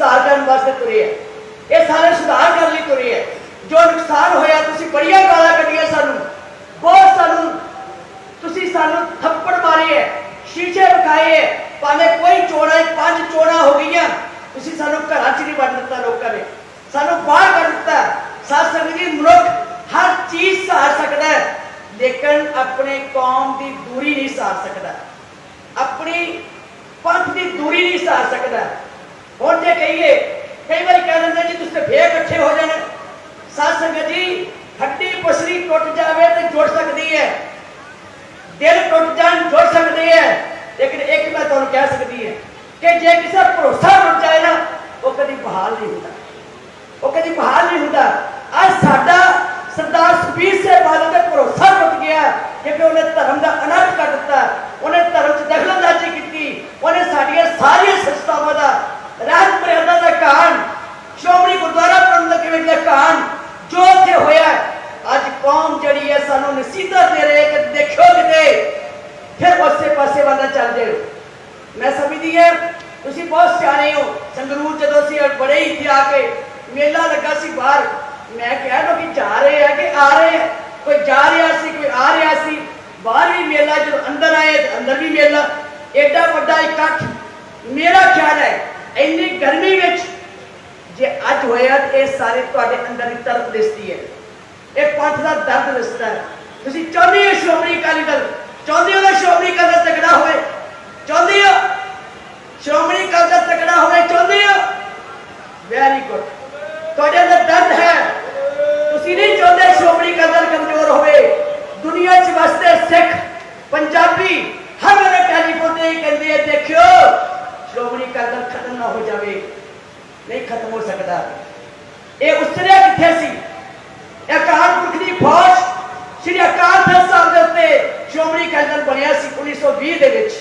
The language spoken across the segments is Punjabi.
ਸੁਧਾਰ ਕਰਨ ਵਾਸਤੇ ਤੁਰੇ ਹੈ ਇਹ ਸਾਰੇ ਸੁਧਾਰ ਕਰਨ ਲਈ ਤੁਰੇ ਹੈ ਜੋ ਨੁਕਸਾਨ ਹੋਇਆ, ਤੁਸੀਂ ਬੜੀਆਂ ਗਾਲਾਂ ਕੱਢੀਆਂ ਸਾਨੂੰ। ਬਹੁਤ ਸਾਨੂੰ, ਤੁਸੀਂ ਸਾਨੂੰ ਥੱਪੜ ਮਾਰੇ ਹੈ ਸ਼ੀਸ਼ੇ ਵਿਖਾਏ ਹੈ ਭਾਵੇਂ ਕੋਈ ਚੋਣਾ ਹੀ ਪੰਜ ਚੋਣਾ ਹੋ ਗਈਆਂ, ਤੁਸੀਂ ਸਾਨੂੰ ਘਰਾਂ 'ਚ ਨਹੀਂ ਵੜ ਦਿੱਤਾ ਲੋਕਾਂ ਨੇ। ਸਾਨੂੰ ਬਾਹਰ ਕੱਢ ਦਿੱਤਾ। ਸਾਧ ਸੰਗਤ ਜੀ, ਮਨੁੱਖ ਹਰ ਚੀਜ਼ ਸਹਾਰ ਸਕਦਾ ਹੈ, ਲੇਕਿਨ ਆਪਣੇ ਕੌਮ ਦੀ ਦੂਰੀ ਨਹੀਂ ਸਹਾਰ ਸਕਦਾ। ਆਪਣੀ ਪੰਥ ਦੀ ਦੂਰੀ ਨਹੀਂ ਸਹਾਰ ਸਕਦਾ। ਹੁਣ ਜੇ ਕਹੀਏ ਕਈ ਵਾਰੀ ਕਹਿ ਦਿੰਦੇ ਜੀ ਤੁਸੀਂ ਫੇਰ ਇਕੱਠੇ ਹੋ ਜਾਣਾ ਸਾਧ ਸੰਗਤ ਜੀ ਹੱਡੀ ਪਸਰੀ ਟੁੱਟ ਜਾਵੇ ਤੇ ਜੁੜ ਸਕਦੀ ਹੈ ਦਿਲ ਟੁੱਟ ਜਾਣ ਜੁੜ ਸਕਦੇ ਹੈ ਲੇਕਿਨ ਇੱਕ ਮੈਂ ਤੁਹਾਨੂੰ ਕਹਿ ਸਕਦੀ ਹੈ ਕਿ ਜੇ ਕਿਸੇ ਦਾ ਭਰੋਸਾ ਟੁੱਟ ਜਾਏ ਨਾ ਉਹ ਕਦੀ ਬਹਾਲ ਨਹੀਂ ਹੁੰਦਾ ਉਹ ਕਦੀ ਬਹਾਲ ਨਹੀਂ ਹੁੰਦਾ ਅੱਜ ਸਾਡਾ ਸਰਦਾਰ ਸੁਖਬੀਰ ਸਿੰਘ ਬਾਦਲ ਤੇ ਭਰੋਸਾ ਟੁੱਟ ਗਿਆ ਕਿਉਂਕਿ ਉਹਨੇ ਧਰਮ ਦਾ ਅਨਰਥ ਕਰ ਦਿੱਤਾ ਉਹਨੇ ਧਰਮ 'ਚ ਦਖਲਅੰਦਾਜ਼ੀ ਕੀਤੀ ਉਹਨੇ ਸਾਡੀਆਂ ਸਾਰੀਆਂ ਸੰਸਥਾਵਾਂ ਦਾ ਰਾਜ ਮਰਿਆਦਾ ਦਾ ਕਾਨ ਸ਼੍ਰੋਮਣੀ ਗੁਰਦੁਆਰਾ ਪ੍ਰਬੰਧਕ ਕਮੇਟੀ ਦਾ ਕਾਨ ਜੋ ਇੱਥੇ ਹੋਇਆ ਅੱਜ ਕੌਮ ਜਿਹੜੀ ਹੈ ਦੇ ਰਹੀ ਕਿ ਦੇਖਿਓ ਕਿਤੇ। ਫਿਰ ਉਸੇ ਪਾਸੇ ਵੱਲ ਨਾ ਚੱਲ ਮੈਂ ਸਮਝਦੀ ਹਾਂ, ਤੁਸੀਂ ਬਹੁਤ ਸਿਆਣੇ ਹੋ। ਸੰਗਰੂਰ ਜਦੋਂ ਅਸੀਂ ਬੜੇ ਇੱਥੇ ਆ ਕੇ ਮੇਲਾ ਲੱਗਾ ਸੀ ਬਾਹਰ, ਮੈਂ ਕਿਹਾ ਲੋਕੀ ਜਾ ਰਹੇ ਆ ਕਿ ਆ ਰਹੇ ਆ। ਕੋਈ ਜਾ ਰਿਹਾ ਸੀ, ਕੋਈ ਆ ਰਿਹਾ ਸੀ। ਬਾਹਰ ਵੀ ਮੇਲਾ, ਜਦੋਂ ਅੰਦਰ ਆਏ ਅੰਦਰ ਵੀ ਮੇਲਾ। ਐਡਾ ਵੱਡਾ ਇਕੱਠ ਮੇਰਾ ਖਿਆਲ ਹੈ, ਇੰਨੀ ਗਰਮੀ ਵਿੱਚ ਜੇ ਅੱਜ ਹੋਇਆ ਇਹ ਸਾਰੇ ਤੁਹਾਡੇ ਅੰਦਰ ਦੀ ਤਰਫ ਦਿਸਦੀ ਹੈ। ਇਹ ਪੰਥ ਦਾ ਦਰਦ ਦਿਸਦਾ ਹੈ। ਤੁਸੀਂ ਚਾਹੁੰਦੇ ਹੋ ਸ਼੍ਰੋਮਣੀ ਅਕਾਲੀ ਦਲ, ਚਾਹੁੰਦੇ ਹੋ ਸ਼੍ਰੋਮਣੀ ਅਕਾਲੀ ਦਲ ਤਕੜਾ ਹੋਵੇ? ਚਾਹੁੰਦੇ ਹੋ? ਸ਼੍ਰੋਮਣੀ ਅਕਾਲੀ ਦਲ ਤਕੜਾ ਹੋਵੇ, ਚਾਹੁੰਦੇ ਹੋ? ਵੈਰੀ ਗੁੱਡ ਤੁਹਾਡੇ ਅੰਦਰ ਦਰਦ ਹੈ। ਤੁਸੀਂ ਨਹੀਂ ਚਾਹੁੰਦੇ ਸ਼੍ਰੋਮਣੀ ਅਕਾਲੀ ਦਲ ਕਮਜ਼ੋਰ ਹੋਵੇ। ਦੁਨੀਆ 'ਚ ਵਸਦੇ ਸਿੱਖ, ਪੰਜਾਬੀ, ਹਰ ਵੇਲੇ ਟੈਲੀਫੋਨ ਤੇ ਕਹਿੰਦੇ ਆ, ਦੇਖਿਓ, ਸ਼੍ਰੋਮਣੀ ਅਕਾਲੀ ਦਲ ਖਤਮ ਨਾ ਹੋ ਜਾਵੇ। ਨਹੀਂ ਖਤਮ ਹੋ ਸਕਦਾ। ਇਹ ਉਸਰਿਆ ਕਿੱਥੇ ਸੀ? ਇਹ ਅਕਾਲ ਪੁਰਖ ਦੀ ਫੌਜ ਸ੍ਰੀ ਅਕਾਲ ਤਖਤ ਸਾਹਿਬ ਦੇ ਉੱਤੇ ਸ਼੍ਰੋਮਣੀ ਅਕਾਲੀ ਦਲ ਬਣਿਆ ਸੀ 1920 ਦੇ ਵਿੱਚ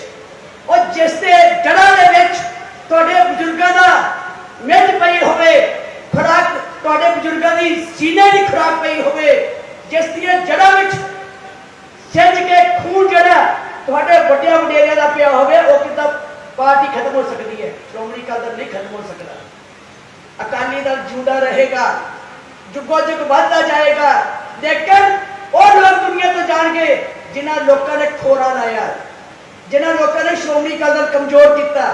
ਉਹ ਜਿਸ ਦੇ ਜੜ੍ਹਾਂ ਦੇ ਵਿੱਚ ਤੁਹਾਡੇ ਬਜ਼ੁਰਗਾਂ ਦਾ ਮਿੱਝ ਪਈ ਹੋਵੇ ਖੁਰਾਕ ਤੁਹਾਡੇ ਬਜ਼ੁਰਗਾਂ ਦੀ ਸੀਨੇ ਦੀ ਖੁਰਾਕ ਪਈ ਹੋਵੇ, ਜਿਸ ਦੀਆਂ ਜੜ੍ਹਾਂ ਵਿੱਚ ਸਿੱਝ ਕੇ ਖੂਨ ਜਿਹੜਾ ਤੁਹਾਡੇ ਵੱਡਿਆਂ ਵਡੇਰਿਆਂ ਦਾ ਪਿਆ ਹੋਵੇ, ਉਹ ਕਿੱਦਾਂ ਪਾਰਟੀ ਖਤਮ ਹੋ ਸਕਦੀ ਹੈ? ਸ਼੍ਰੋਮਣੀ ਅਕਾਲੀ ਦਲ ਨਹੀਂ ਖਤਮ ਹੋ ਸਕਦਾ। ਅਕਾਲੀ ਦਲ ਜਿਉਂਦਾ ਰਹੇਗਾ, ਜੁਗੋ ਜੁਗ ਵੱਧਦਾ ਜਾਏਗਾ, ਲੇਕਿਨ ਉਹ ਲੋਕ ਦੁਨੀਆ ਤੋਂ ਜਾਣਗੇ ਜਿਨ੍ਹਾਂ ਲੋਕਾਂ ਨੇ ਖੋਰਾ ਲਾਇਆ, ਜਿਨ੍ਹਾਂ ਲੋਕਾਂ ਨੇ ਸ਼੍ਰੋਮਣੀ ਅਕਾਲੀ ਦਲ ਕਮਜ਼ੋਰ ਕੀਤਾ।